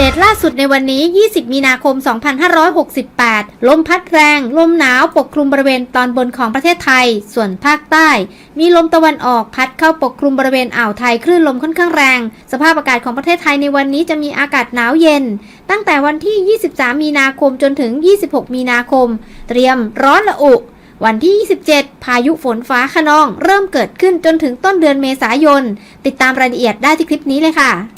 เดตล่าสุดในวันนี้ 20 มีนาคม 2568 ลมพัดแรง ลมหนาวปกคลุมบริเวณตอนบนของประเทศไทย ส่วนภาคใต้ มีลมตะวันออกพัดเข้าปกคลุมบริเวณอ่าวไทย คลื่นลมค่อนข้างแรง สภาพอากาศของประเทศไทยในวันนี้จะมีอากาศหนาวเย็น ตั้งแต่วันที่ 23 มีนาคมจนถึง 26 มีนาคม เตรียมร้อนละอุวันที่ 27 พายุฝนฟ้าขนอง เริ่มเกิดขึ้นจนถึงต้นเดือนเมษายน ติดตามรายละเอียดได้ที่คลิปนี้เลยค่ะ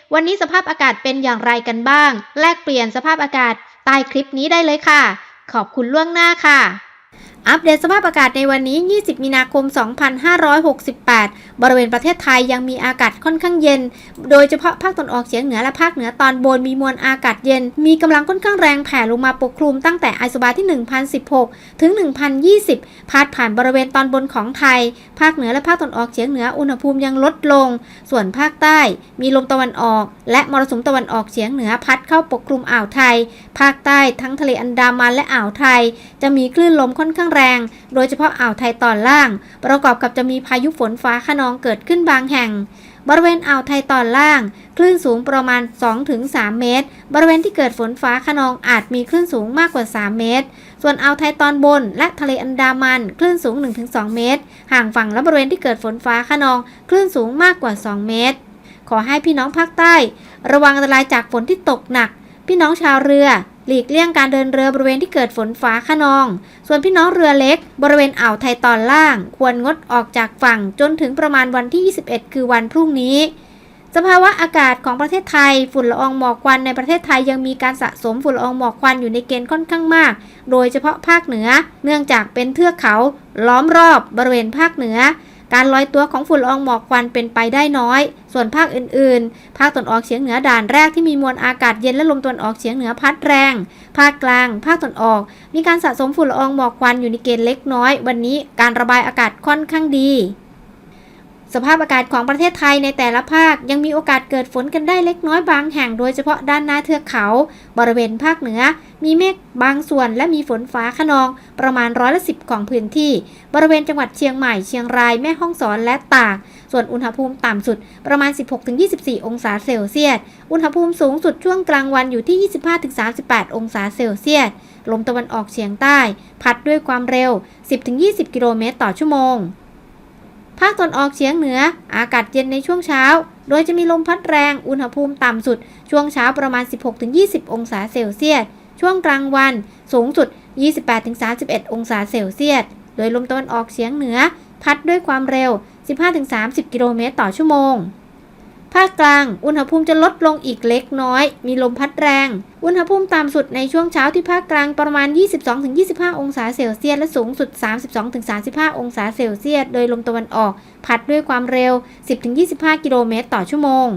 วันนี้สภาพอากาศเป็นอย่างไรกันบ้าง แลกเปลี่ยนสภาพอากาศใต้คลิปนี้ได้เลยค่ะ ขอบคุณล่วงหน้าค่ะ อัปเดตสภาพอากาศในวันนี้ 20 มีนาคม 2568 บริเวณประเทศไทยยังมีอากาศค่อนข้างเย็น โดยเฉพาะภาคตะวันออกเฉียงเหนือและภาคเหนือตอนบนมีมวลอากาศเย็น มีกำลังค่อนข้างแรงแผ่ลงมาปกคลุมตั้งแต่ไอโซบาที่ 1016 ถึง 1020 พาดผ่านบริเวณตอนบนของไทย ภาคเหนือและภาคตะวันออกเฉียงเหนืออุณหภูมิยังลดลง ส่วนภาคใต้มีลมตะวันออก และมรสุมตะวันออกเฉียงเหนือพัดเข้าปกคลุมอ่าวไทย ภาคใต้ทั้งทะเลอันดามันและอ่าวไทย จะมีคลื่นลมค่อนข้างแรง โดยเฉพาะอ่าวไทยตอนล่าง ประกอบกับจะมีพายุฝนฟ้าขนองเกิดขึ้นบางแห่ง บริเวณอ่าวไทยตอนล่าง คลื่นสูงประมาณ 2-3 เมตร บริเวณที่เกิดฝนฟ้าขนองอาจมีคลื่นสูงมากกว่า 3 เมตร ส่วนอ่าวไทยตอนบน และทะเลอันดามันคลื่นสูง 1-2 เมตร ห่างฝั่งและบริเวณที่เกิดฝนฟ้าขนอง คลื่นสูงมากกว่า 2 เมตร ขอให้พี่น้องภาคใต้ ระวังอันตรายจากฝนที่ตกหนัก พี่น้องชาวเรือ หลีกเลี่ยงการเดินเรือบริเวณที่เกิดฝนฟ้าขนอง ส่วนพี่น้องเรือเล็ก บริเวณอ่าวไทยตอนล่าง ควรงดออกจากฝั่งจนถึงประมาณวันที่ 21 คือวันพรุ่งนี้ สภาวะอากาศของประเทศไทย ฝุ่นละอองหมอกควันในประเทศไทยยังมีการสะสมฝุ่นละอองหมอกควันอยู่ในเกณฑ์ค่อนข้างมาก โดยเฉพาะภาคเหนือ เนื่องจากเป็นเทือกเขา ล้อมรอบบริเวณภาคเหนือ การลอยตัวของฝุ่นละอองหมอกควันเป็นไปได้น้อย ส่วนภาคอื่นๆ ภาคตอนออกเฉียงเหนือด่านแรกที่มีมวลอากาศเย็นและลมตอนออกเฉียงเหนือพัดแรง ภาคกลาง ภาคตอนออก มีการสะสมฝุ่นละอองหมอกควันอยู่ในเกณฑ์เล็กน้อย วันนี้การระบายอากาศค่อนข้างดี สภาพอากาศของประเทศไทยในแต่ละภาคยังมีโอกาสเกิดฝนกันได้เล็กน้อยบางแห่งโดยเฉพาะด้านหน้าเทือกเขา บริเวณภาคเหนือ มีเมฆบางส่วนและมีฝนฟ้าขนอง ประมาณร้อยละสิบของพื้นที่ บริเวณจังหวัดเชียงใหม่เชียงรายแม่ฮ่องสอนและตาก ส่วนอุณหภูมิต่ำสุดประมาณ 16-24 องศาเซลเซียส อุณหภูมิสูงสุดช่วงกลางวันอยู่ที่ 25-38 องศาเซลเซียสลมตะวันออกเฉียงใต้ พัดด้วยความเร็ว 10-20 กิโลเมตรต่อชั่วโมง ภาคตะวันออกเฉียงเหนือ อากาศเย็นในช่วงเช้า โดยจะมีลมพัดแรง อุณหภูมิต่ำสุด ช่วงเช้าประมาณ 16-20 องศาเซลเซียส ช่วงกลางวัน สูงสุด 28-31 องศาเซลเซียส โดยลมตะวันออกเฉียงเหนือ พัดด้วยความเร็ว 15-30 กิโลเมตรต่อชั่วโมง ภาคกลาง อุณหภูมิจะลดลงอีกเล็กน้อย มีลมพัดแรง อุณหภูมิต่ำสุดในช่วงเช้าที่ภาคกลางประมาณ 22-25 องศาเซลเซียส และสูงสุด 32-35 องศาเซลเซียส โดยลมตะวันออก พัดด้วยความเร็ว 10-25 กิโลเมตรต่อชั่วโมง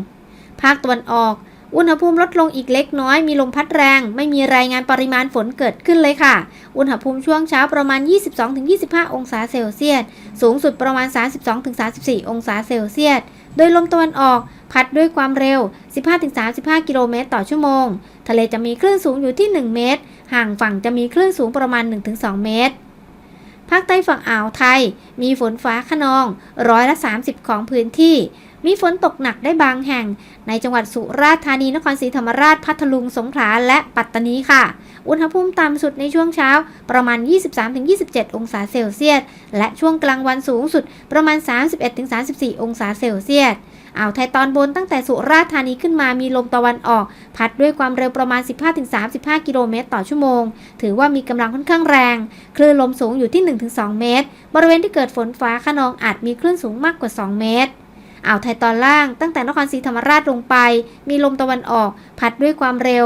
ภาคตะวันออก อุณหภูมิลดลงอีกเล็กน้อย มีลมพัดแรง ไม่มีรายงานปริมาณฝนเกิดขึ้นเลยค่ะ อุณหภูมิช่วงเช้าประมาณ 22-25 องศาเซลเซียส สูงสุดประมาณ 32-34 องศาเซลเซียส โดยลมตะวันออกพัดด้วยความเร็ว 15-35 กิโลเมตรต่อชั่วโมง ทะเลจะมีคลื่นสูงอยู่ที่ 1 เมตร ห่างฝั่งจะมีคลื่นสูงประมาณ 1-2 เมตร ภาคใต้ฝั่งอ่าวไทย มีฝนฟ้าขนอง ร้อยละ 30 ของพื้นที่ มีฝนตกหนักได้บางแห่ง ในจังหวัดสุราษฎร์ธานี นครศรีธรรมราช พัทลุง สงขลา และปัตตานีค่ะ อุณหภูมิต่ำสุดในช่วงเช้าประมาณ 23-27 องศาเซลเซียส และช่วงกลางวันสูงสุดประมาณ 31-34 องศาเซลเซียส อ่าวไทยตอนบนตั้งแต่สุราษฎร์ธานีขึ้นมามีลมตะวันออก พัดด้วยความเร็วประมาณ 15-35 กิโลเมตรต่อชั่วโมง ถือว่ามีกำลังค่อนข้างแรง คลื่นลมสูงอยู่ที่ 1-2 เมตร บริเวณที่เกิดฝนฟ้าขนองอาจมีคลื่นสูงมากกว่า 2 เมตรอ่าวไทยตอนล่างตั้งแต่นครศรีธรรมราชลงไป มีลมตะวันออก พัดด้วยความเร็ว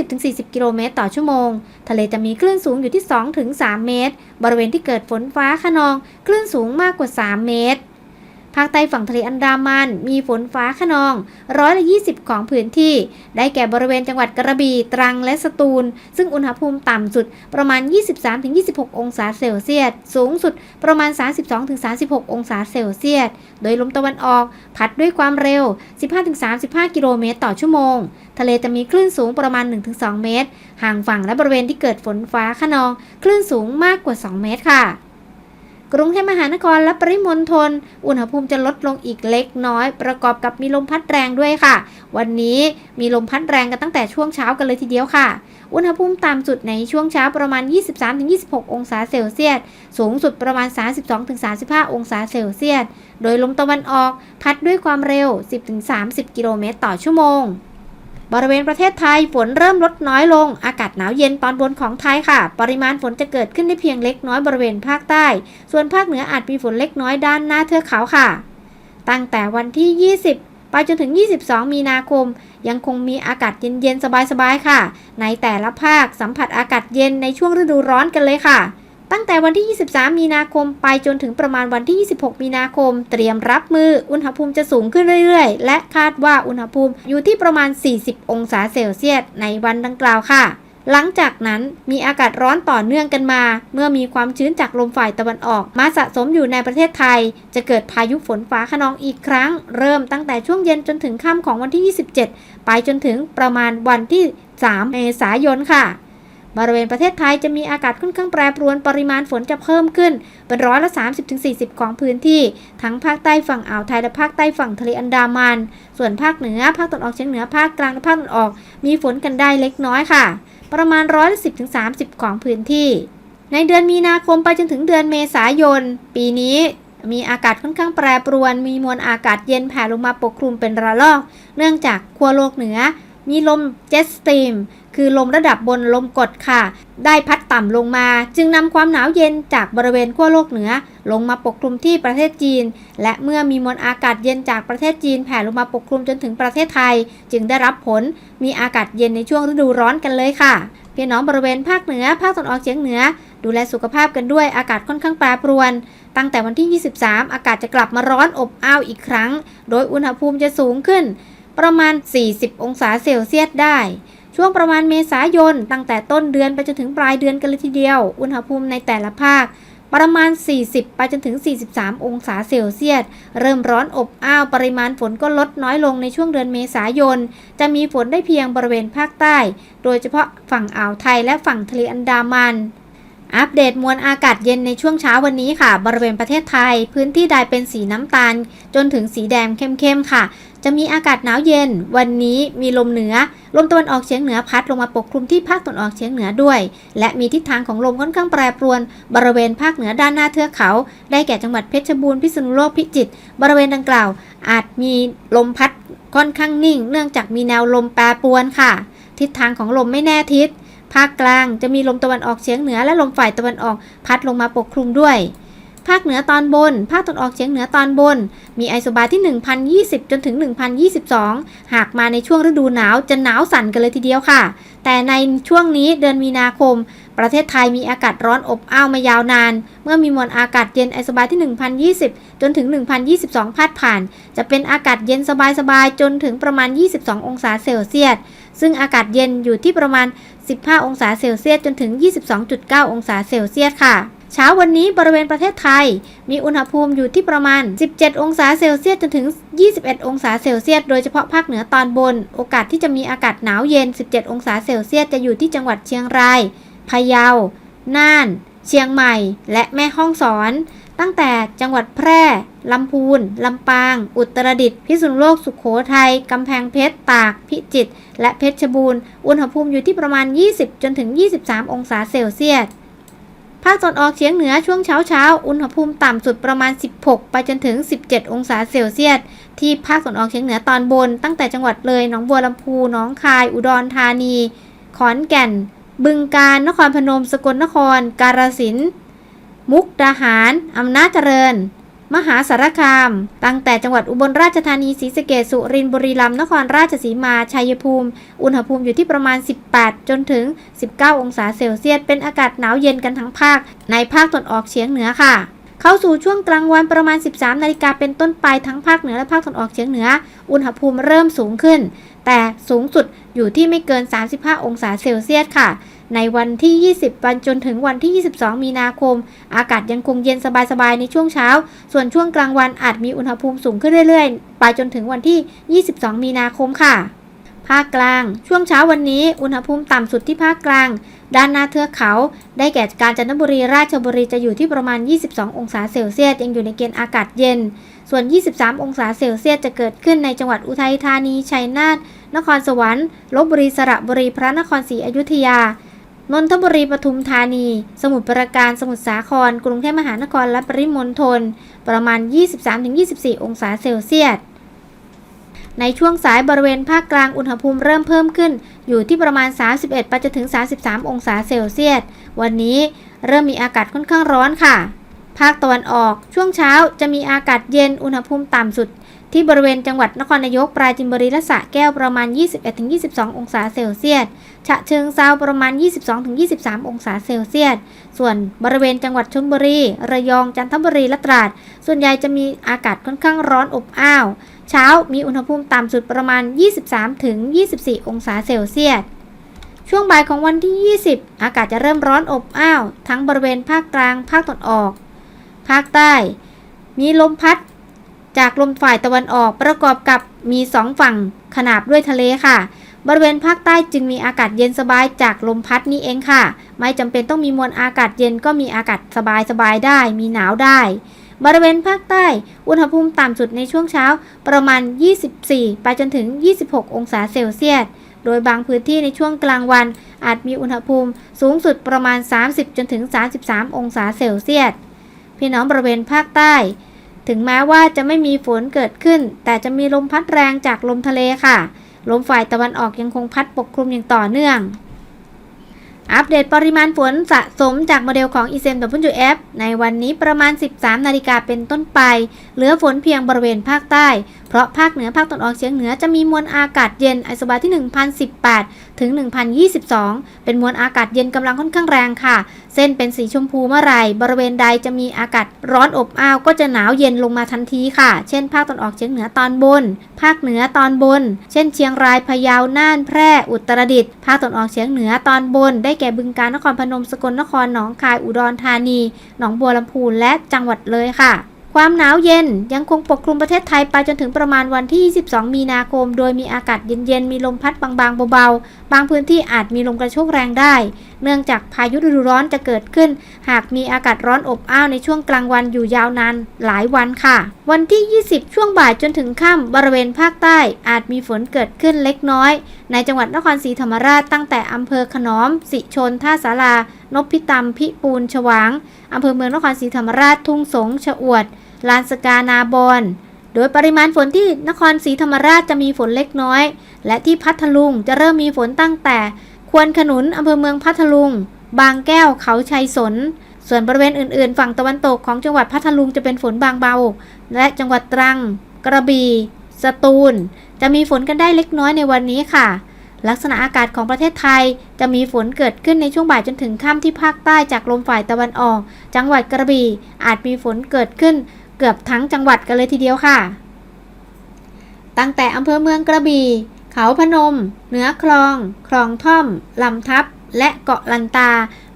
20-40 กิโลเมตรต่อชั่วโมง ทะเลจะมีคลื่นสูงอยู่ที่ 2-3 เมตร บริเวณที่เกิดฝนฟ้าขนอง คลื่นสูงมากกว่า 3 เมตร ภาคใต้ฝั่งทะเลอันดามัน มีฝนฟ้าขนองร้อยละ20 ของพื้นที่ ได้แก่บริเวณจังหวัดกระบี่ตรังและสตูล ซึ่งอุณหภูมิต่ำสุดประมาณ 23-26 องศาเซลเซียส สูงสุดประมาณ 32-36 องศาเซลเซียส โดยลมตะวันออก พัดด้วยความเร็ว 15-35 กิโลเมตรต่อชั่วโมง ทะเลจะมีคลื่นสูงประมาณ 1-2 เมตร ห่างฝั่งและบริเวณที่เกิดฝนฟ้าขนอง คลื่นสูงมากกว่า 2 เมตรค่ะ กรุงเทพมหานครและปริมณฑลอุณหภูมิจะลดลงอีกเล็กน้อย ประกอบกับมีลมพัดแรงด้วยค่ะ วันนี้มีลมพัดแรงกันตั้งแต่ช่วงเช้ากันเลยทีเดียวค่ะ อุณหภูมิต่ำสุดในช่วงเช้าประมาณ 23-26 องศาเซลเซียส สูงสุดประมาณ 32-35 องศาเซลเซียส โดยลมตะวันออกพัดด้วยความเร็ว 10-30 กิโลเมตรต่อชั่วโมง บริเวณประเทศไทยฝนเริ่มลดน้อยลง อากาศหนาวเย็นตอนบนของไทยค่ะ ปริมาณฝนจะเกิดขึ้นได้เพียงเล็กน้อยบริเวณภาคใต้ ส่วนภาคเหนืออาจมีฝนเล็กน้อยด้านหน้าเทือกเขาค่ะ ตั้งแต่วันที่ 20 ไปจนถึง 22 มีนาคม ยังคงมีอากาศเย็นๆสบายๆค่ะ ในแต่ละภาคสัมผัสอากาศเย็นในช่วงฤดูร้อนกันเลยค่ะ ตั้งแต่วันที่ 23 มีนาคมไปจนถึงประมาณวันที่ 26 มีนาคม เตรียมรับมือ อุณหภูมิจะสูงขึ้นเรื่อยๆ และคาดว่าอุณหภูมิอยู่ที่ประมาณ 40 องศาเซลเซียสในวันดังกล่าวค่ะ หลังจากนั้นมีอากาศร้อนต่อเนื่องกันมา เมื่อมีความชื้นจากลมฝ่ายตะวันออก มาสะสมอยู่ในประเทศไทย จะเกิดพายุฝนฟ้าขนองอีกครั้ง เริ่มตั้งแต่ช่วงเย็นจนถึงค่ำของวันที่ 27 ไปจนถึงประมาณวันที่ 3 เมษายนค่ะ บริเวณประเทศไทยจะมีอากาศค่อนข้างแปรปรวนปริมาณฝนจะเพิ่มขึ้น เป็นร้อยละ 30-40 ของพื้นที่ ทั้งภาคใต้ฝั่งอ่าวไทยและภาคใต้ฝั่งทะเลอันดามัน ส่วนภาคเหนือ ภาคตะวันออกเฉียงเหนือภาคกลางและภาคตะวันออก มีฝนกันได้เล็กน้อยค่ะ ประมาณร้อยละ10-30 ของพื้นที่ ในเดือนมีนาคมไปจนถึงเดือนเมษายน ปีนี้มีอากาศค่อนข้างแปรปรวน มีมวลอากาศเย็นแผ่ลงมาปกคลุมเป็นระลอก เนื่องจากขั้วโลกเหนือ มีลมเจ็ตสตรีมคือลมระดับบนลมกดค่ะ ได้พัดต่ำลงมา จึงนำความหนาวเย็นจากบริเวณขั้วโลกเหนือ ลงมาปกคลุมที่ประเทศจีน และเมื่อมีมวลอากาศเย็นจากประเทศจีนแผ่ลงมาปกคลุมจนถึงประเทศไทย จึงได้รับผลมีอากาศเย็นในช่วงฤดูร้อนกันเลยค่ะพี่น้องบริเวณภาคเหนือ ภาคตะวันออกเฉียงเหนือ ดูแลสุขภาพกันด้วยอากาศค่อนข้างแปรปรวน ตั้งแต่วันที่ 23 อากาศจะกลับมาร้อนอบอ้าวอีกครั้ง โดยอุณหภูมิจะสูงขึ้น ประมาณ 40 องศาเซลเซียสได้ ช่วงประมาณเมษายน ตั้งแต่ต้นเดือนไปจนถึงปลายเดือนกันเลยทีเดียว อุณหภูมิในแต่ละภาค ประมาณ 40 ไปจนถึง 43 องศาเซลเซียส เริ่มร้อนอบอ้าว ปริมาณฝนก็ลดน้อยลงในช่วงเดือนเมษายน จะมีฝนได้เพียงบริเวณภาคใต้ โดยเฉพาะฝั่งอ่าวไทยและฝั่งทะเลอันดามัน อัปเดตมวลอากาศเย็นในช่วงเช้าวันนี้ค่ะ บริเวณประเทศไทย พื้นที่ใดเป็นสีน้ำตาล จนถึงสีแดงเข้มๆค่ะ จะมีอากาศหนาวเย็น วันนี้มีลมเหนือ ลมตะวันออกเฉียงเหนือพัดลงมาปกคลุมที่ภาคตะวันออกเฉียงเหนือด้วย และมีทิศทางของลมค่อนข้างแปรปรวน บริเวณภาคเหนือด้านหน้าเทือกเขา ได้แก่จังหวัดเพชรบูรณ์พิษณุโลกพิจิตรบริเวณดังกล่าว อาจมีลมพัดค่อนข้างนิ่ง เนื่องจากมีแนวลมแปรปรวนค่ะ ทิศทางของลมไม่แน่ทิศ ภาคกลางจะมีลมตะวันออกเฉียงเหนือและลมฝ่ายตะวันออกพัดลงมาปกคลุมด้วย ภาคเหนือตอนบน ภาคตะวันออกเฉียงเหนือตอนบน มีไอโซบาที่ 1020 จนถึง 1022 หากมาในช่วงฤดูหนาวจะหนาวสั่นกันเลยทีเดียวค่ะ แต่ในช่วงนี้เดือนมีนาคม ประเทศไทยมีอากาศร้อนอบอ้าวมายาวนาน เมื่อมีมวลอากาศเย็นไอโซบาที่ 1020 จนถึง 1022 พัดผ่าน จะเป็นอากาศเย็นสบายๆจนถึงประมาณ 22 องศาเซลเซียสซึ่งอากาศเย็นอยู่ที่ประมาณ 15 องศาเซลเซียสจนถึง 22.9 องศาเซลเซียสค่ะเช้าวันนี้บริเวณประเทศไทย มีอุณหภูมิอยู่ที่ประมาณ 17 องศาเซลเซียสจนถึง 21 องศาเซลเซียส โดยเฉพาะภาคเหนือตอนบน โอกาสที่จะมีอากาศหนาวเย็น 17 องศาเซลเซียสจะอยู่ที่จังหวัดเชียงราย พะเยา น่าน เชียงใหม่ และแม่ฮ่องสอน ตั้งแต่จังหวัดแพร่ ลำพูน ลำปาง อุตรดิตถ์ พิษณุโลก สุขโขทัย กำแพงเพชร ตาก พิจิตร และเพชรบูรณ์ อุณหภูมิอยู่ที่ประมาณ 20 จนถึง 23 องศาเซลเซียส ภาคตะวันออกเฉียงเหนือช่วงเช้าเช้า อุณหภูมิต่ำสุดประมาณ 16 ไปจนถึง 17 องศาเซลเซียส ที่ภาคตะวันออกเฉียงเหนือตอนบน ตั้งแต่จังหวัดเลย หนองบัวลำพู หนองคาย อุดรธานี ขอนแก่น บึงกาฬ นครพนม สกลนคร กาฬสินธุ์ มุกดาหาร อำนาจเจริญ มหาสารคาม ตั้งแต่จังหวัดอุบลราชธานีศรีสะเกษสุรินทร์บุรีรัมย์นครราชสีมา ชัยภูมิ อุณหภูมิอยู่ที่ประมาณ 18 จนถึง 19 องศาเซลเซียส เป็นอากาศหนาวเย็นกันทั้งภาค ในภาคตะวันออกเฉียงเหนือค่ะ เข้าสู่ช่วงกลางวันประมาณ 13 นาฬิกาเป็นต้นไปทั้งภาคเหนือและภาคตะวันออกเฉียงเหนือ อุณหภูมิเริ่มสูงขึ้น แต่สูงสุดอยู่ที่ไม่เกิน 35 องศาเซลเซียสค่ะ ในวันที่ 20 วันจนถึงวันที่ 22 มีนาคม อากาศยังคงเย็นสบายๆในช่วงเช้า ส่วนช่วงกลางวันอาจมีอุณหภูมิสูงขึ้นเรื่อยๆ ไปจนถึงวันที่ 22 มีนาคมค่ะ ภาคกลาง ช่วงเช้าวันนี้ อุณหภูมิต่ำสุดที่ภาคกลาง ด้านหน้าเทือกเขา ได้แก่กาญจนบุรีราชบุรีจะอยู่ที่ประมาณ 22 องศาเซลเซียสยังอยู่ในเกณฑ์อากาศเย็น ส่วน 23 องศาเซลเซียสจะเกิดขึ้นในจังหวัดอุทัยธานี ชัยนาท นครสวรรค์ลบบุรีสระบุรีพระนครศรีอยุธยานนทบุรีปทุมธานี สมุทรปราการสมุทรสาคร กรุงเทพมหานครและปริมณฑลประมาณ 23-24 องศาเซลเซียส ในช่วงสายบริเวณภาคกลางอุณหภูมิเริ่มเพิ่มขึ้น อยู่ที่ประมาณ 31ไปจนถึง 33 องศาเซลเซียส วันนี้เริ่มมีอากาศค่อนข้างร้อนค่ะ ภาคตะวันออกช่วงเช้าจะมีอากาศเย็นอุณหภูมิต่ำสุด ที่บริเวณจังหวัดนครนายกปราจีนบุรีและสระแก้วประมาณ 21-22 องศาเซลเซียส ฉะเชิงเซาประมาณ 22-23 องศาเซลเซียส ส่วนบริเวณจังหวัดชลบุรี ระยองจันทบุรีและตราด ส่วนใหญ่จะมีอากาศค่อนข้างร้อนอบอ้าว เช้ามีอุณหภูมิต่ำสุดประมาณ 23-24 องศาเซลเซียส ช่วงบ่ายของวันที่ 20 อากาศจะเริ่มร้อนอบอ้าว ทั้งบริเวณภาคกลาง ภาคตะวันออก ภาคใต้ มีลมพัด จากลมฝ่ายตะวันออกประกอบกับมีสองฝั่งขนาบด้วยทะเลค่ะ บริเวณภาคใต้จึงมีอากาศเย็นสบายจากลมพัดนี้เองค่ะ ไม่จำเป็นต้องมีมวลอากาศเย็นก็มีอากาศสบายสบายๆได้ มีหนาวได้ บริเวณภาคใต้ อุณหภูมิต่ำสุดในช่วงเช้าประมาณ 24 ไปจนถึง 26 องศาเซลเซียส โดยบางพื้นที่ในช่วงกลางวัน อาจมีอุณหภูมิสูงสุดประมาณ 30 จนถึง 33 องศาเซลเซียส พี่น้องบริเวณภาคใต้ ถึงแม้ว่าจะไม่มีฝนเกิดขึ้น แต่จะมีลมพัดแรงจากลมทะเลค่ะ ลมฝ่ายตะวันออกยังคงพัดปกคลุมอย่างต่อเนื่อง อัปเดตปริมาณฝนสะสมจากโมเดลของ e s e m w f ในวันนี้ประมาณ 13 นาฬิกาเป็นต้นไป เหลือฝนเพียงบริเวณภาคใต้เพราะภาคเหนือภาคตะวันออกเฉียงเหนือจะมีมวลอากาศเย็นไอโซบาที่ 1018 ถึง 1022 เป็นมวลอากาศเย็นกำลังค่อนข้างแรงค่ะ เส้นเป็นสีชมพูเมื่อไรบริเวณใดจะมีอากาศร้อนอบอ้าวก็จะหนาวเย็นลงมาทันทีค่ะ เช่น ภาคตะวันออกเฉียงเหนือตอนบน ภาคเหนือตอนบน เช่น เชียงรายพะเยาน่านแพร่อุตรดิตถ์ภาคตะวันออกเฉียงเหนือตอนบน ได้แก่บึงกาฬนครพนมสกลนครหนองคายอุดรธานี หนองบัวลำพูและจังหวัดเลยค่ะ ความหนาวเย็นยังคงปกคลุมประเทศไทยไปจนถึงประมาณวันที่ 22 มีนาคม โดยมีอากาศเย็นๆ มีลมพัดบางๆ เบาๆ บางพื้นที่อาจมีลมกระโชกแรงได้ เนื่องจากพายุฤดูร้อนจะเกิดขึ้น หากมีอากาศร้อนอบอ้าวในช่วงกลางวันอยู่ยาวนานหลายวันค่ะ วันที่ 20 ช่วงบ่ายจนถึงค่ำบริเวณภาคใต้ อาจมีฝนเกิดขึ้นเล็กน้อย ในจังหวัดนครศรีธรรมราชตั้งแต่อำเภอขนอม สิชน ท่าสารานพิตำพิปูนฉวางอำเภอเมืองนครศรีธรรมราชทุ่งสง ชะอวด ลานสกานาบอนโดยปริมาณฝนที่นครศรีธรรมราชจะมีฝนเล็กน้อย และที่พัทลุงจะเริ่มมีฝนตั้งแต่ ควนขนุนอำเภอเมืองพัทลุง บางแก้วเขาชัยสน ส่วนบริเวณอื่นๆ ฝั่งตะวันตกของจังหวัดพัทลุงจะเป็นฝนบางเบา และจังหวัดตรัง กระบี่สตูล จะมีฝนกันได้เล็กน้อยในวันนี้ค่ะ ลักษณะอากาศของประเทศไทยจะมีฝนเกิดขึ้นในช่วงบ่ายจนถึงค่ำที่ภาคใต้จากลมฝ่ายตะวันออก จังหวัดกระบี่อาจมีฝนเกิดขึ้น เกือบทั้งจังหวัดกันเลยทีเดียวค่ะ ตั้งแต่อำเภอเมืองกระบี่ เขาพนม เหนือคลอง คลองท่อม ลำทับ และเกาะลันตา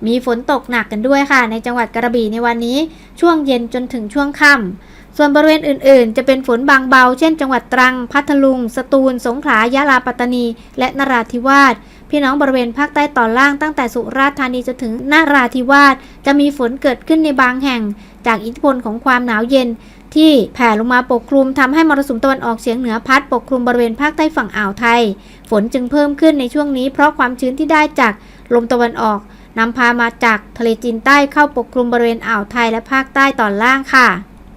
มีฝนตกหนักกันด้วยค่ะ ในจังหวัดกระบี่ในวันนี้ ช่วงเย็นจนถึงช่วงค่ำ ส่วนบริเวณอื่นๆ จะเป็นฝนบางเบา เช่น จังหวัดตรัง พัทลุง สตูล สงขลา ยะลา ปัตตานี และนราธิวาสพี่น้องบริเวณภาคใต้ตอนล่างตั้งแต่สุราษฎร์ธานีจนถึงนาราธิวาสจะมีฝนเกิดขึ้นในบางแห่ง จากอิทธิพลของความหนาวเย็นที่แผ่ลงมาปกคลุมทำให้มรสุมตะวันออกเฉียงเหนือพัดปกคลุมบริเวณภาคใต้ฝั่งอ่าวไทย ฝนจึงเพิ่มขึ้นในช่วงนี้เพราะความชื้นที่ได้จากลมตะวันออกนำพามาจากทะเลจีนใต้เข้าปกคลุมบริเวณอ่าวไทยและภาคใต้ตอนล่างค่ะ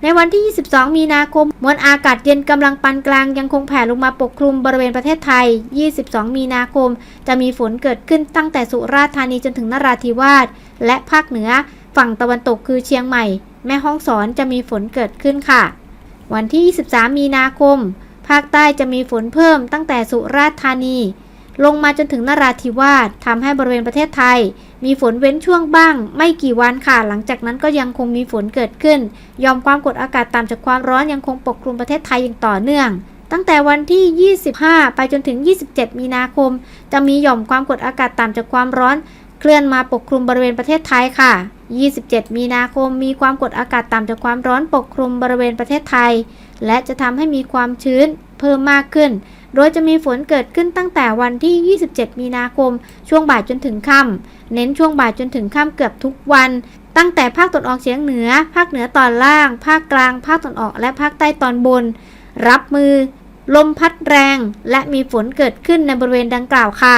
ในวันที่ 22 มีนาคม มวลอากาศเย็นกำลังปานกลางยังคงแผ่ลงมาปกคลุมบริเวณประเทศไทย 22 มีนาคม จะมีฝนเกิดขึ้นตั้งแต่สุราษฎร์ธานีจนถึงนราธิวาสและภาคเหนือ ฝั่งตะวันตกคือเชียงใหม่ แม่ฮ่องสอนจะมีฝนเกิดขึ้นค่ะ วันที่ 23 มีนาคม ภาคใต้จะมีฝนเพิ่มตั้งแต่สุราษฎร์ธานี ลงมาจนถึงนราธิวาสทำให้บริเวณประเทศไทย มีฝนเว้นช่วงบ้าง ไม่กี่วันค่ะ หลังจากนั้นก็ยังคงมีฝนเกิดขึ้น ยอมความกดอากาศต่ำจากความร้อนยังคงปกคลุมประเทศไทยอย่างต่อเนื่องตั้งแต่วันที่ 25 ไปจนถึง 27 มีนาคม จะมีหย่อมความกดอากาศต่ำจากความร้อน เคลื่อนมาปกคลุมบริเวณประเทศไทยค่ะ 27 มีนาคมมีความกดอากาศต่ำจากความร้อนปกคลุมบริเวณประเทศไทย และจะทำให้มีความชื้นเพิ่มมากขึ้น โดยจะมีฝนเกิดขึ้นตั้งแต่วันที่ 27 มีนาคม ช่วงบ่ายจนถึงค่ำเน้นช่วงบ่ายจนถึงค่ำเกือบทุกวัน ตั้งแต่ภาคตะวันออกเฉียงเหนือ ภาคเหนือตอนล่าง ภาคกลาง ภาคตะวันออก และภาคใต้ตอนบน รับมือ ลมพัดแรง และมีฝนเกิดขึ้นในบริเวณดังกล่าวค่ะ